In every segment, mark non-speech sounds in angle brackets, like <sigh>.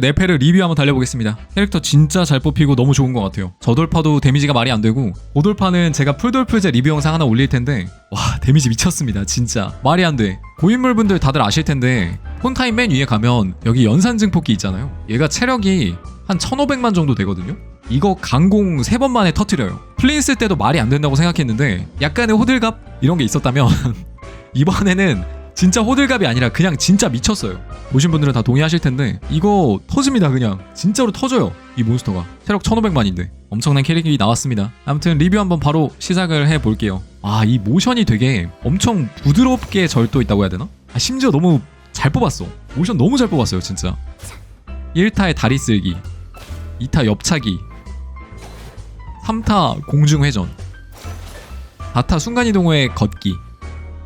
네페를 리뷰 한번 달려보겠습니다. 캐릭터 진짜 잘 뽑히고 너무 좋은 것 같아요. 저돌파도 데미지가 말이 안 되고 고돌파는 제가 풀돌풀제 리뷰 영상 하나 올릴 텐데 와 데미지 미쳤습니다 진짜 말이 안 돼. 고인물분들 다들 아실 텐데 폰타임 맨 위에 가면 여기 연산 증폭기 있잖아요. 얘가 체력이 한 1500만 정도 되거든요. 이거 강공 3번 만에 터트려요. 플레인 쓸 때도 말이 안 된다고 생각했는데 약간의 호들갑 이런 게 있었다면 <laughs> 이번에는 진짜 호들갑이 아니라 그냥 진짜 미쳤어요. 보신 분들은 다 동의하실 텐데 이거 터집니다 그냥. 진짜로 터져요 이 몬스터가. 체력 1500만인데. 엄청난 캐릭이 나왔습니다. 아무튼 리뷰 한번 바로 시작을 해볼게요. 아 이 모션이 되게 엄청 부드럽게 절도 있다고 해야 되나? 아, 심지어 너무 잘 뽑았어. 모션 너무 잘 뽑았어요 진짜. 1타의 다리 쓸기 2타 옆차기 3타 공중회전 4타 순간이동 후에 걷기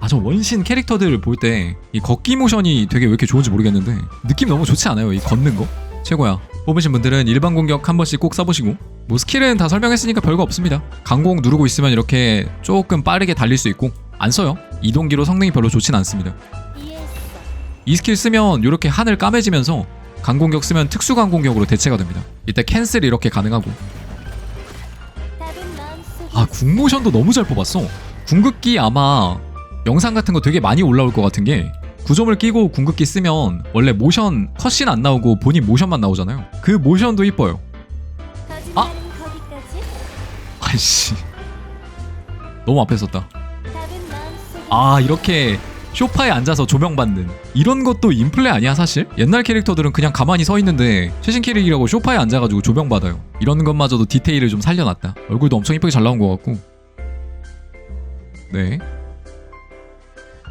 아 저 원신 캐릭터들을 볼 때 이 걷기 모션이 되게 왜 이렇게 좋은지 모르겠는데 느낌 너무 좋지 않아요 이 걷는 거? 최고야. 뽑으신 분들은 일반 공격 한 번씩 꼭 써보시고 뭐 스킬은 다 설명했으니까 별거 없습니다. 강공 누르고 있으면 이렇게 조금 빠르게 달릴 수 있고 안 써요. 이동기로 성능이 별로 좋진 않습니다. 이 스킬 쓰면 이렇게 하늘 까매지면서 강공격 쓰면 특수 강공격으로 대체가 됩니다. 이때 캔슬 이렇게 가능하고. 아 궁모션도 너무 잘 뽑았어. 궁극기 아마 영상 같은 거 되게 많이 올라올 것 같은 게 9점을 끼고 궁극기 쓰면 원래 모션 컷신 안 나오고 본인 모션만 나오잖아요. 그 모션도 이뻐요. 아? 아이씨. 너무 앞에 썼다. 아 이렇게 쇼파에 앉아서 조명받는 이런 것도 인플레 아니야 사실? 옛날 캐릭터들은 그냥 가만히 서 있는데 최신 캐릭이라고 쇼파에 앉아가지고 조명받아요. 이런 것마저도 디테일을 좀 살려놨다. 얼굴도 엄청 이쁘게 잘 나온 것 같고. 네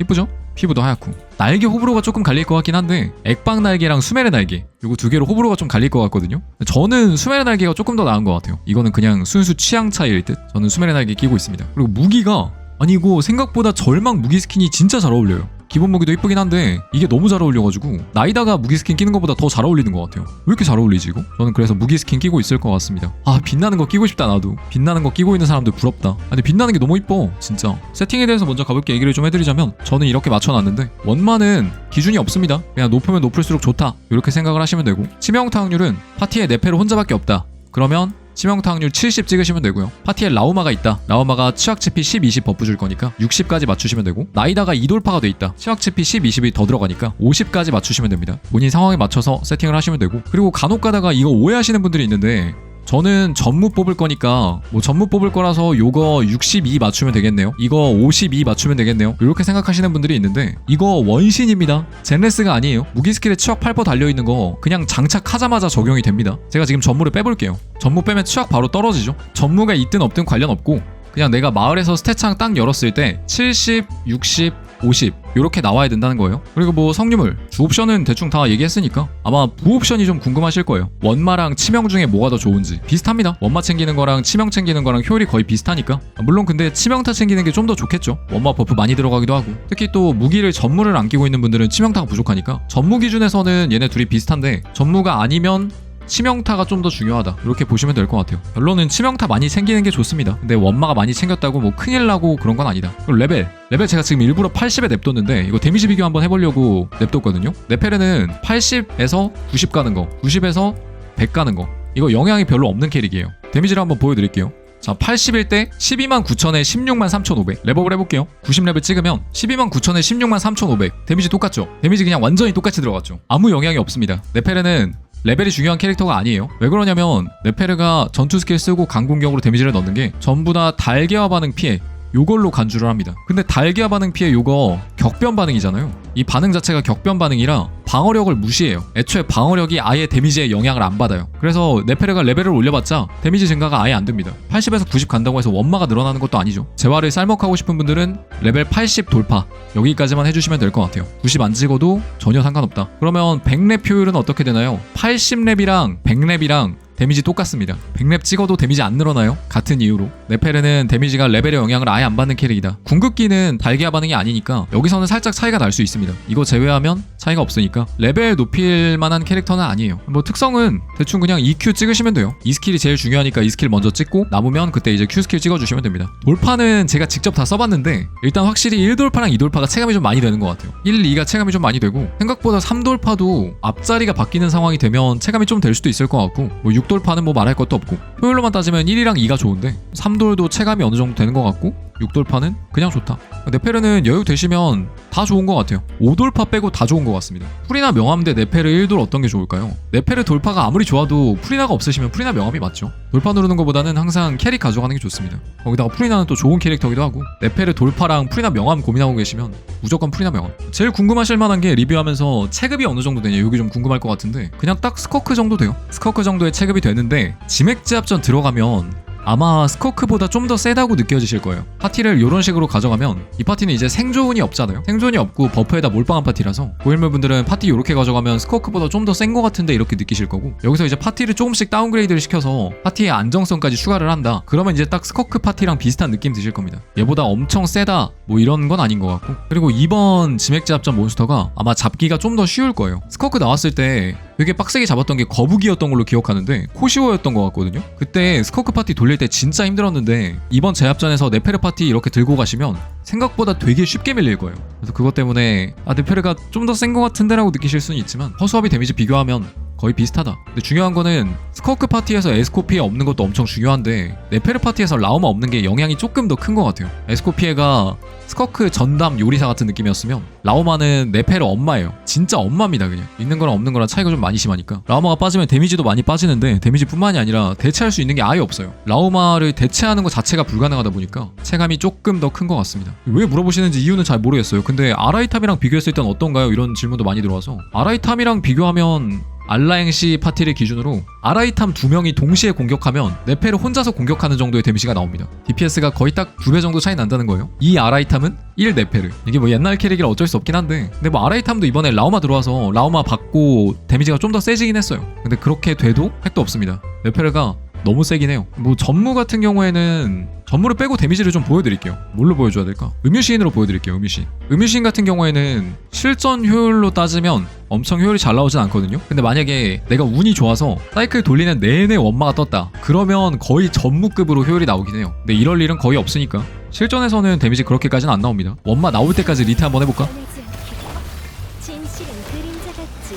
이쁘죠? 피부도 하얗고. 날개 호불호가 조금 갈릴 것 같긴 한데 액박 날개랑 수메르 날개 요거 두 개로 호불호가 좀 갈릴 것 같거든요? 저는 수메르 날개가 조금 더 나은 것 같아요. 이거는 그냥 순수 취향 차이일 듯 저는 수메르 날개 끼고 있습니다. 그리고 무기가 아니 이거 생각보다 절망 무기 스킨이 진짜 잘 어울려요 기본 무기도 이쁘긴 한데 이게 너무 잘 어울려가지고 나이다가 무기 스킨 끼는 것보다 더 잘 어울리는 것 같아요. 왜 이렇게 잘 어울리지 이거? 저는 그래서 무기 스킨 끼고 있을 것 같습니다. 아 빛나는 거 끼고 싶다 나도. 빛나는 거 끼고 있는 사람들 부럽다. 아니 빛나는 게 너무 이뻐 진짜. 세팅에 대해서 먼저 가볍게 얘기를 좀 해드리자면 저는 이렇게 맞춰놨는데 원만은 기준이 없습니다. 그냥 높으면 높을수록 좋다. 이렇게 생각을 하시면 되고. 치명타 확률은 파티에 네페로 혼자밖에 없다. 그러면 치명타 확률 70 찍으시면 되고요. 파티에 라우마가 있다. 라우마가 치약 치피 10, 20 버프 줄 거니까 60까지 맞추시면 되고 나이다가 2돌파가 돼 있다. 치약 치피 10, 20이 더 들어가니까 50까지 맞추시면 됩니다. 본인 상황에 맞춰서 세팅을 하시면 되고 그리고 간혹 가다가 이거 오해하시는 분들이 있는데 저는 전무 뽑을 거니까 뭐 전무 뽑을 거라서 요거 62 맞추면 되겠네요. 이거 52 맞추면 되겠네요. 이렇게 생각하시는 분들이 있는데 이거 원신입니다. 젠레스가 아니에요. 무기 스킬에 치약 8% 달려 있는 거 그냥 장착하자마자 적용이 됩니다. 제가 지금 전무를 빼볼게요. 전무 빼면 치약 바로 떨어지죠. 전무가 있든 없든 관련 없고 그냥 내가 마을에서 스탯창 딱 열었을 때 70, 60, 50 이렇게 나와야 된다는 거예요. 그리고 뭐 성유물, 주옵션은 대충 다 얘기했으니까 아마 부옵션이 좀 궁금하실 거예요. 원마랑 치명 중에 뭐가 더 좋은지 비슷합니다. 원마 챙기는 거랑 치명 챙기는 거랑 효율이 거의 비슷하니까 아, 물론 근데 치명타 챙기는 게 좀 더 좋겠죠. 원마 버프 많이 들어가기도 하고 특히 또 무기를 전무를 안 끼고 있는 분들은 치명타가 부족하니까 전무 기준에서는 얘네 둘이 비슷한데 전무가 아니면 치명타가 좀 더 중요하다 이렇게 보시면 될 것 같아요 결론은 치명타 많이 챙기는 게 좋습니다 근데 원마가 많이 챙겼다고 뭐 큰일 나고 그런 건 아니다 그리고 레벨 레벨 제가 지금 일부러 80에 냅뒀는데 이거 데미지 비교 한번 해보려고 냅뒀거든요 네페르는 80에서 90 가는 거 90에서 100 가는 거 이거 영향이 별로 없는 캐릭이에요 데미지를 한번 보여드릴게요 자, 81때 12만 9천에 16만 3,500. 레벨을 해볼게요. 90레벨 찍으면 12만 9천에 16만 3,500. 데미지 똑같죠? 데미지 그냥 완전히 똑같이 들어갔죠. 아무 영향이 없습니다. 네페르는 레벨이 중요한 캐릭터가 아니에요. 왜 그러냐면 네페르가 전투 스킬 쓰고 강공격으로 데미지를 넣는 게 전부 다 달개와 반응 피해 요걸로 간주를 합니다. 근데 달기화 반응 피해 요거 격변 반응이잖아요. 이 반응 자체가 격변 반응이라 방어력을 무시해요. 애초에 방어력이 아예 데미지에 영향을 안 받아요. 그래서 네페르가 레벨을 올려봤자 데미지 증가가 아예 안 됩니다. 80에서 90 간다고 해서 원마가 늘어나는 것도 아니죠. 재활을 쌀먹하고 싶은 분들은 레벨 80 돌파 여기까지만 해주시면 될 것 같아요. 90 안 찍어도 전혀 상관없다. 그러면 100렙 효율은 어떻게 되나요? 80렙이랑 100렙이랑 데미지 똑같습니다. 100렙 찍어도 데미지 안 늘어나요. 같은 이유로. 네페르는 데미지가 레벨의 영향을 아예 안 받는 캐릭이다. 궁극기는 달기화 반응이 아니니까 여기서는 살짝 차이가 날 수 있습니다. 이거 제외하면 차이가 없으니까 레벨 높일 만한 캐릭터는 아니에요. 뭐 특성은 대충 그냥 EQ 찍으시면 돼요. 이 스킬이 제일 중요하니까 이 스킬 먼저 찍고 남으면 그때 이제 Q 스킬 찍어주시면 됩니다. 돌파는 제가 직접 다 써봤는데 일단 확실히 1돌파랑 2돌파가 체감이 좀 많이 되는 것 같아요. 1, 2가 체감이 좀 많이 되고 생각보다 3돌파도 앞자리가 바뀌는 상황이 되면 체감이 좀 될 수도 있을 것 같고 뭐 6 돌파는 뭐 말할 것도 없고. 효율로만 따지면 1이랑 2가 좋은데 3돌도 체감이 어느 정도 되는 것 같고 6돌파는 그냥 좋다. 네페르는 여유 되시면 다 좋은 것 같아요. 5돌파 빼고 다 좋은 것 같습니다. 프리나 명함 대 네페르 1돌 어떤 게 좋을까요? 네페르 돌파가 아무리 좋아도 프리나가 없으시면 프리나 명함이 맞죠. 돌파 누르는 것보다는 항상 캐릭 가져가는 게 좋습니다. 거기다가 프리나는 또 좋은 캐릭터기도 하고 네페르 돌파랑 프리나 명함 고민하고 계시면 무조건 프리나 명함. 제일 궁금하실 만한 게 리뷰하면서 체급이 어느 정도 되냐 여기 좀 궁금할 것 같은데 그냥 딱 스커크 정도 돼요. 스커크 정도의 체급이 되는데 지맥 제압전 들어가면 아마 스코크보다 좀 더 세다고 느껴지실 거예요. 파티를 이런 식으로 가져가면 이 파티는 이제 생존이 없잖아요. 생존이 없고 버프에다 몰빵한 파티라서 고일물 분들은 파티 이렇게 가져가면 스코크보다 좀 더 센 것 같은데 이렇게 느끼실 거고 여기서 이제 파티를 조금씩 다운그레이드를 시켜서 파티의 안정성까지 추가를 한다. 그러면 이제 딱 스코크 파티랑 비슷한 느낌 드실 겁니다. 얘보다 엄청 세다 뭐 이런 건 아닌 것 같고 그리고 이번 지맥 제압전 몬스터가 아마 잡기가 좀 더 쉬울 거예요. 스코크 나왔을 때 되게 빡세게 잡았던 게 거북이였던 걸로 기억하는데 코시오였던 것 같거든요. 그때 스코크 파티 돌릴 때 진짜 힘들었는데 이번 제압전에서 네페르 파티 이렇게 들고 가시면 생각보다 되게 쉽게 밀릴 거예요. 그래서 그것 때문에 아 네페르가 좀 더 센 것 같은데라고 느끼실 수는 있지만 허수아비 데미지 비교하면 거의 비슷하다. 근데 중요한 거는 스커크 파티에서 에스코피에 없는 것도 엄청 중요한데 네페르 파티에서 라우마 없는 게 영향이 조금 더 큰 것 같아요. 에스코피에가 스커크 전담 요리사 같은 느낌이었으면 라우마는 네페르 엄마예요. 진짜 엄마입니다 그냥. 있는 거랑 없는 거랑 차이가 좀 많이 심하니까. 라우마가 빠지면 데미지도 많이 빠지는데 데미지뿐만이 아니라 대체할 수 있는 게 아예 없어요. 라우마를 대체하는 것 자체가 불가능하다 보니까 체감이 조금 더 큰 것 같습니다. 왜 물어보시는지 이유는 잘 모르겠어요. 근데 아라이탐이랑 비교했을 땐 어떤가요? 이런 질문도 많이 들어와서 아라이탐이랑 비교하면 알라행시 파티를 기준으로 아라이탐 두 명이 동시에 공격하면 네페를 혼자서 공격하는 정도의 데미지가 나옵니다. DPS가 거의 딱 두 배 정도 차이 난다는 거예요. 이 아라이탐은 1 네페르. 이게 뭐 옛날 캐릭이라 어쩔 수 없긴 한데 근데 뭐 아라이탐도 이번에 라우마 들어와서 라우마 받고 데미지가 좀 더 세지긴 했어요. 근데 그렇게 돼도 핵도 없습니다. 네페르가 너무 세긴 해요. 뭐 전무 같은 경우에는 전무를 빼고 데미지를 좀 보여드릴게요. 뭘로 보여줘야 될까? 음유시인으로 보여드릴게요. 음유시인. 음유시인 같은 경우에는 실전 효율로 따지면 엄청 효율이 잘 나오진 않거든요. 근데 만약에 내가 운이 좋아서 사이클 돌리는 내내 원마가 떴다. 그러면 거의 전무급으로 효율이 나오긴 해요. 근데 이럴 일은 거의 없으니까. 실전에서는 데미지 그렇게까지는 안 나옵니다. 원마 나올 때까지 리트 한번 해볼까? 변하지 않게. 진실은 그림자 같지.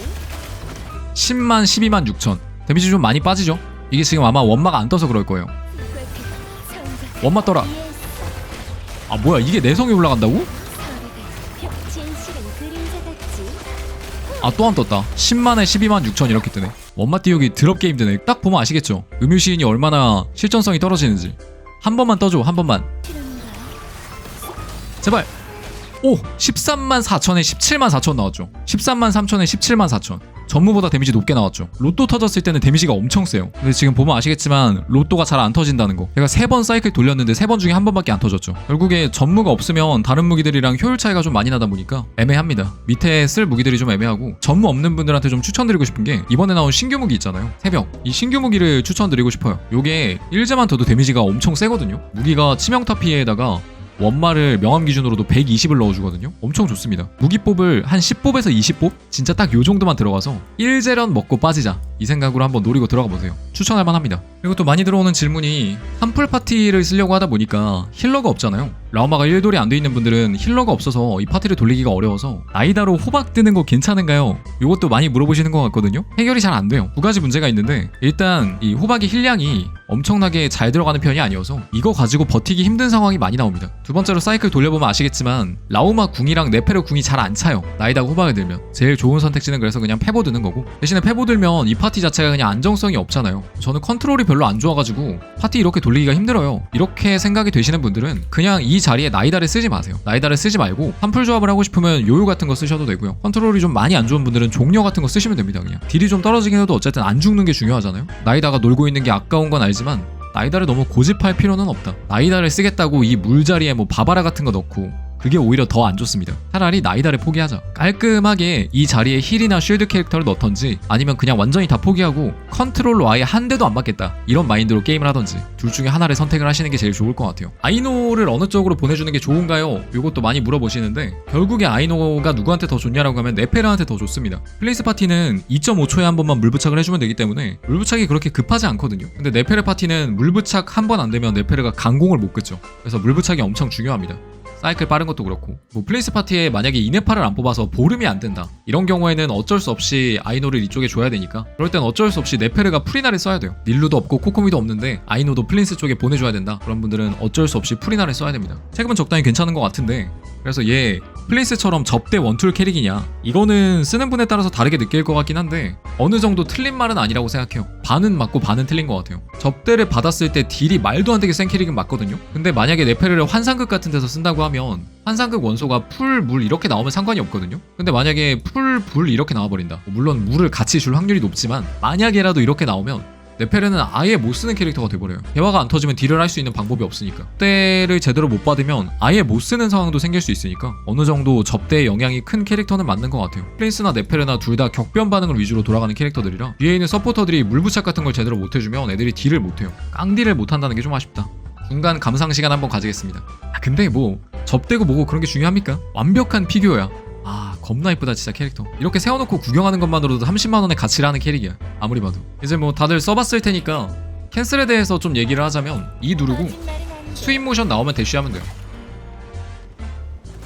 10만, 12만 6천. 데미지 좀 많이 빠지죠? 이게 지금 아마 원마가 안 떠서 그럴 거예요. 원마 떠라. 아 뭐야 이게 내성이 올라간다고? 아 또 안 떴다 10만에 12만 6천 이렇게 뜨네 원마 띄우기 드럽게 힘드네 딱 보면 아시겠죠 음유시인이 얼마나 실전성이 떨어지는지 한 번만 떠줘 한 번만? 제발 오 13만 4천에 17만 4천 나왔죠 13만 3천에 17만 4천 전무보다 데미지 높게 나왔죠. 로또 터졌을 때는 데미지가 엄청 세요. 근데 지금 보면 아시겠지만 로또가 잘 안 터진다는 거. 제가 세 번 사이클 돌렸는데 세 번 중에 한 번밖에 안 터졌죠. 결국에 전무가 없으면 다른 무기들이랑 효율 차이가 좀 많이 나다 보니까 애매합니다. 밑에 쓸 무기들이 좀 애매하고 전무 없는 분들한테 좀 추천드리고 싶은 게 이번에 나온 신규 무기 있잖아요. 새벽. 이 신규 무기를 추천드리고 싶어요. 요게 1제만 둬도 데미지가 엄청 세거든요. 무기가 치명타 피해에다가 원마를 명함 기준으로도 120을 넣어주거든요. 엄청 좋습니다. 무기법을 한 10뽑에서 20뽑? 진짜 딱 요 정도만 들어가서 1재련 먹고 빠지자. 이 생각으로 한번 노리고 들어가 보세요. 추천할 만합니다. 그리고 또 많이 들어오는 질문이 한풀 파티를 쓰려고 하다 보니까 힐러가 없잖아요. 라우마가 1돌이 안 돼 있는 분들은 힐러가 없어서 이 파티를 돌리기가 어려워서 나이다로 호박 뜨는 거 괜찮은가요? 이것도 많이 물어보시는 것 같거든요. 해결이 잘 안 돼요. 두 가지 문제가 있는데 일단 이 호박의 힐량이 엄청나게 잘 들어가는 편이 아니어서 이거 가지고 버티기 힘든 상황이 많이 나옵니다. 두 번째로 사이클 돌려보면 아시겠지만 라우마 궁이랑 네페르 궁이 잘 안 차요. 나이다가 호박을 들면 제일 좋은 선택지는 그래서 그냥 페보 드는 거고 대신에 페보 들면 이 파티 자체가 그냥 안정성이 없잖아요. 저는 컨트롤이 별로 안 좋아가지고 파티 이렇게 돌리기가 힘들어요. 이렇게 생각이 되시는 분들은 그냥 이 자리에 나이다를 쓰지 마세요. 나이다를 쓰지 말고 한풀 조합을 하고 싶으면 요요 같은 거 쓰셔도 되고요. 컨트롤이 좀 많이 안 좋은 분들은 종려 같은 거 쓰시면 됩니다. 그냥 딜이 좀 떨어지긴 해도 어쨌든 안 죽는 게 중요하잖아요. 나이다가 놀고 있는 게 아까운 건 알지 만 나이다를 너무 고집할 필요는 없다. 나이다를 쓰겠다고 이 물자리에 뭐 바바라 같은 거 넣고 그게 오히려 더 안 좋습니다. 차라리 나이다를 포기하자. 깔끔하게 이 자리에 힐이나 쉴드 캐릭터를 넣던지 아니면 그냥 완전히 다 포기하고 컨트롤로 아예 한 대도 안 맞겠다. 이런 마인드로 게임을 하던지 둘 중에 하나를 선택을 하시는 게 제일 좋을 것 같아요. 아이노를 어느 쪽으로 보내주는 게 좋은가요? 이것도 많이 물어보시는데 결국에 아이노가 누구한테 더 좋냐라고 하면 네페르한테 더 좋습니다. 플레이스 파티는 2.5초에 한 번만 물부착을 해주면 되기 때문에 물부착이 그렇게 급하지 않거든요. 근데 네페르 파티는 물부착 한 번 안 되면 네페르가 강공을 못 끄죠. 그래서 물부착이 엄청 중요합니다. 사이클 빠른 것도 그렇고. 뭐 플레이스 파티에 만약에 이네파를 안 뽑아서 보름이 안 된다. 이런 경우에는 어쩔 수 없이 아이노를 이쪽에 줘야 되니까. 그럴 땐 어쩔 수 없이 네페르가 프리나를 써야 돼요. 닐루도 없고 코코미도 없는데 아이노도 플린스 쪽에 보내줘야 된다. 그런 분들은 어쩔 수 없이 프리나를 써야 됩니다. 세금은 적당히 괜찮은 것 같은데. 그래서 얘 플린스처럼 접대 원툴 캐릭이냐? 이거는 쓰는 분에 따라서 다르게 느낄 것 같긴 한데 어느 정도 틀린 말은 아니라고 생각해요 반은 맞고 반은 틀린 것 같아요. 접대를 받았을 때 딜이 말도 안 되게 센 캐릭은 맞거든요. 근데 만약에 네페르를 환상극 같은 데서 쓴다고 하면 환상극 원소가 풀, 물 이렇게 나오면 상관이 없거든요. 근데 만약에 풀, 불 이렇게 나와버린다. 물론 물을 같이 줄 확률이 높지만 만약에라도 이렇게 나오면 네페르는 아예 못 쓰는 캐릭터가 돼버려요. 대화가 안 터지면 딜을 할 수 있는 방법이 없으니까. 접대를 제대로 못 받으면 아예 못 쓰는 상황도 생길 수 있으니까 어느 정도 접대의 영향이 큰 캐릭터는 맞는 것 같아요. 프린스나 네페르나 둘 다 격변 반응을 위주로 돌아가는 캐릭터들이라 뒤에 있는 서포터들이 물부착 같은 걸 제대로 못 해주면 애들이 딜을 못 해요. 깡딜을 못 한다는 게 좀 아쉽다. 중간 감상 시간 한번 가지겠습니다. 아, 근데 뭐 접대고 뭐고 그런 게 중요합니까? 완벽한 피규어야. 아 겁나 이쁘다 진짜 캐릭터. 이렇게 세워놓고 구경하는 것만으로도 30만원의 가치를 하는 캐릭이야. 아무리 봐도. 이제 뭐 다들 써봤을 테니까 캔슬에 대해서 좀 얘기를 하자면 E 누르고. 스윗 모션 나오면 대쉬하면 돼요.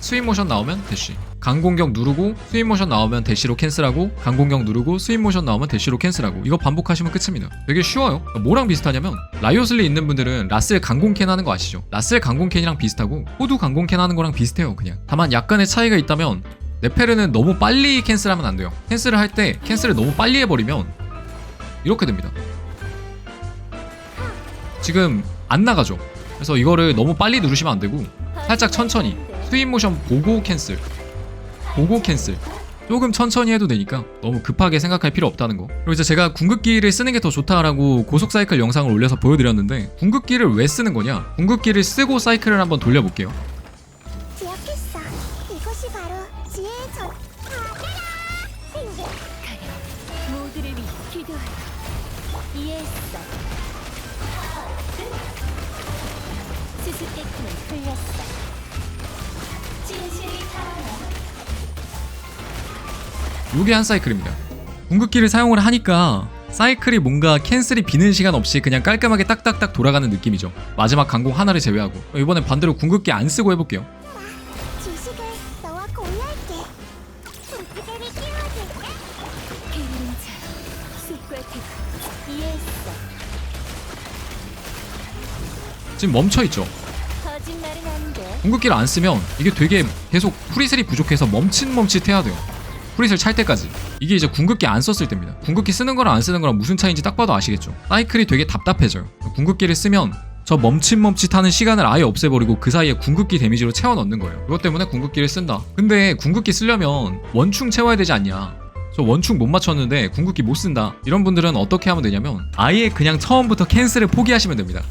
스윗 모션 나오면 대쉬. 강공격 누르고 스윗 모션 나오면 대쉬로 캔슬하고 강공격 누르고 스윗 모션 나오면 대쉬로 캔슬하고 이거 반복하시면 끝입니다. 되게 쉬워요. 뭐랑 비슷하냐면 라이오슬리 있는 분들은 라셀 강공캔 하는 거 아시죠? 라셀 강공캔이랑 비슷하고 호두 강공캔 하는 거랑 비슷해요 그냥. 다만 약간의 차이가 있다면 네페르는 너무 빨리 캔슬하면 안 돼요. 캔슬을 할 때 캔슬을 너무 빨리 해버리면 이렇게 됩니다. 지금 안 나가죠. 그래서 이거를 너무 빨리 누르시면 안 되고 살짝 천천히 스윗 모션 보고 캔슬. 보고 캔슬. 조금 천천히 해도 되니까 너무 급하게 생각할 필요 없다는 거. 그리고 이제 제가 궁극기를 쓰는 게 더 좋다라고 고속 사이클 영상을 올려서 보여드렸는데 궁극기를 왜 쓰는 거냐? 궁극기를 쓰고 사이클을 한번 돌려볼게요 요게 한 사이클입니다. 궁극기를 사용을 하니까 사이클이 뭔가 캔슬이 비는 시간 없이 그냥 깔끔하게 딱딱딱 돌아가는 느낌이죠. 마지막 강공 하나를 제외하고. 이번엔 반대로 궁극기 안 쓰고 해볼게요. 지금 멈춰있죠. 궁극기를 안 쓰면 이게 되게 계속 프리슬이 부족해서 멈칫멈칫해야 돼요. 프리슬 찰 때까지. 이게 이제 궁극기 안 썼을 때입니다. 궁극기 쓰는 거랑 안 쓰는 거랑 무슨 차이인지 딱 봐도 아시겠죠? 사이클이 되게 답답해져요. 궁극기를 쓰면 저 멈칫멈칫하는 시간을 아예 없애버리고 그 사이에 궁극기 데미지로 채워 넣는 거예요. 그것 때문에 궁극기를 쓴다. 근데 궁극기 쓰려면 원충 채워야 되지 않냐? 저 원충 못 맞췄는데 궁극기 못 쓴다. 이런 분들은 어떻게 하면 되냐면 아예 그냥 처음부터 캔슬을 포기하시면 됩니다.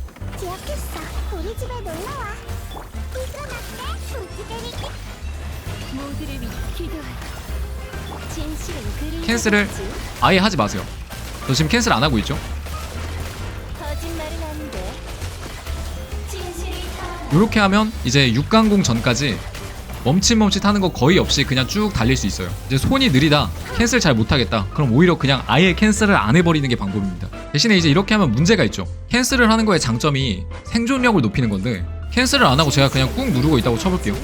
캔슬을. 아예 하지 마세요. 저 지금 캔슬 안 하고 있죠? 이렇게 하면 이제 6강공 전까지 멈칫멈칫 하는 거 거의 없이 그냥 쭉 달릴 수 있어요. 이제 손이 느리다, 캔슬 잘 못하겠다. 그럼 오히려 그냥 아예 캔슬을 안 해버리는 게 방법입니다. 대신에 이제 이렇게 하면 문제가 있죠. 캔슬을 하는 거의 장점이 생존력을 높이는 건데 캔슬을 안 하고 제가 그냥 꾹 누르고 있다고 쳐볼게요.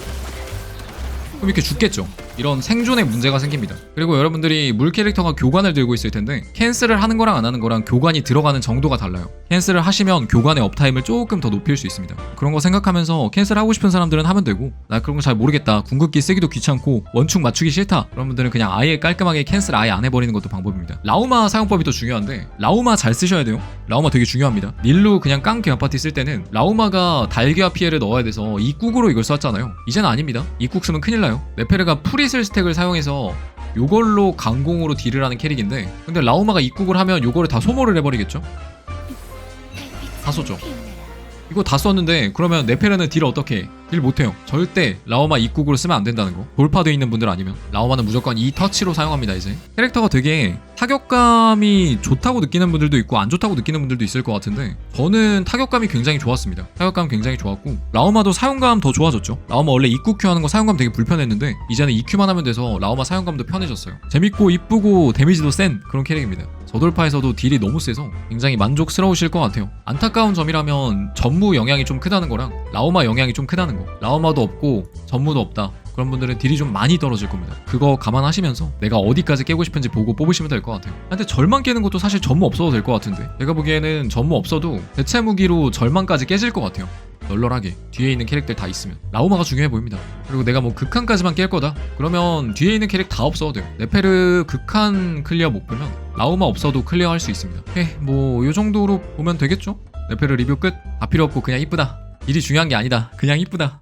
그럼 이렇게 죽겠죠. 이런 생존에 문제가 생깁니다. 그리고 여러분들이 물 캐릭터가 교관을 들고 있을 텐데 캔슬을 하는 거랑 안 하는 거랑 교관이 들어가는 정도가 달라요. 캔슬을 하시면 교관의 업타임을 조금 더 높일 수 있습니다. 그런 거 생각하면서 캔슬 하고 싶은 사람들은 하면 되고 나 그런 거 잘 모르겠다. 궁극기 쓰기도 귀찮고 원충 맞추기 싫다. 그런 분들은 그냥 아예 깔끔하게 캔슬 아예 안 해버리는 것도 방법입니다. 라우마 사용법이 또 중요한데 라우마 잘 쓰셔야 돼요. 라우마 되게 중요합니다. 닐루 그냥 깡 개화 파티 쓸 때는 라우마가 달개화 피해를 넣어야 돼서 이국으로 이걸 썼잖아요. 이제는 아닙니다. 이국 쓰면 큰일 나요. 네페르가 프리슬 스택을 사용해서 요걸로 강공으로 딜을 하는 캐릭인데 근데 라우마가 입국을 하면 요거를 다 소모를 해버리겠죠? 다 쏘죠. 이거 다 썼는데 그러면 네페르는 딜 어떻게 해? 딜 못해요. 절대 라오마 입국으로 쓰면 안 된다는 거. 돌파돼 있는 분들 아니면. 라오마는 무조건 이 터치로 사용합니다 이제. 캐릭터가 되게 타격감이 좋다고 느끼는 분들도 있고 안 좋다고 느끼는 분들도 있을 것 같은데 저는 타격감이 굉장히 좋았습니다. 타격감 굉장히 좋았고 라오마도 사용감 더 좋아졌죠. 라오마 원래 입국 큐 하는 거 사용감 되게 불편했는데 이제는 EQ만 하면 돼서 라오마 사용감도 편해졌어요. 재밌고 이쁘고 데미지도 센 그런 캐릭입니다 저돌파에서도 딜이 너무 세서 굉장히 만족스러우실 것 같아요. 안타까운 점이라면 전무 영향이 좀 크다는 거랑 라오마 영향이 좀 크다는 거. 라오마도 없고 전무도 없다. 그런 분들은 딜이 좀 많이 떨어질 겁니다. 그거 감안하시면서 내가 어디까지 깨고 싶은지 보고 뽑으시면 될 것 같아요. 근데 절만 깨는 것도 사실 전무 없어도 될 것 같은데 내가 보기에는 전무 없어도 대체 무기로 절만까지 깨질 것 같아요. 널널하게 뒤에 있는 캐릭들 다 있으면 라오마가 중요해 보입니다. 그리고 내가 뭐 극한까지만 깰 거다. 그러면 뒤에 있는 캐릭 다 없어도 돼요. 네페르 극한 클리어 목표면 라오마 없어도 클리어 할 수 있습니다. 에, 뭐요 정도로 보면 되겠죠? 네페르 리뷰 끝. 다 필요 없고 그냥 이쁘다. 일이 중요한 게 아니다. 그냥 이쁘다.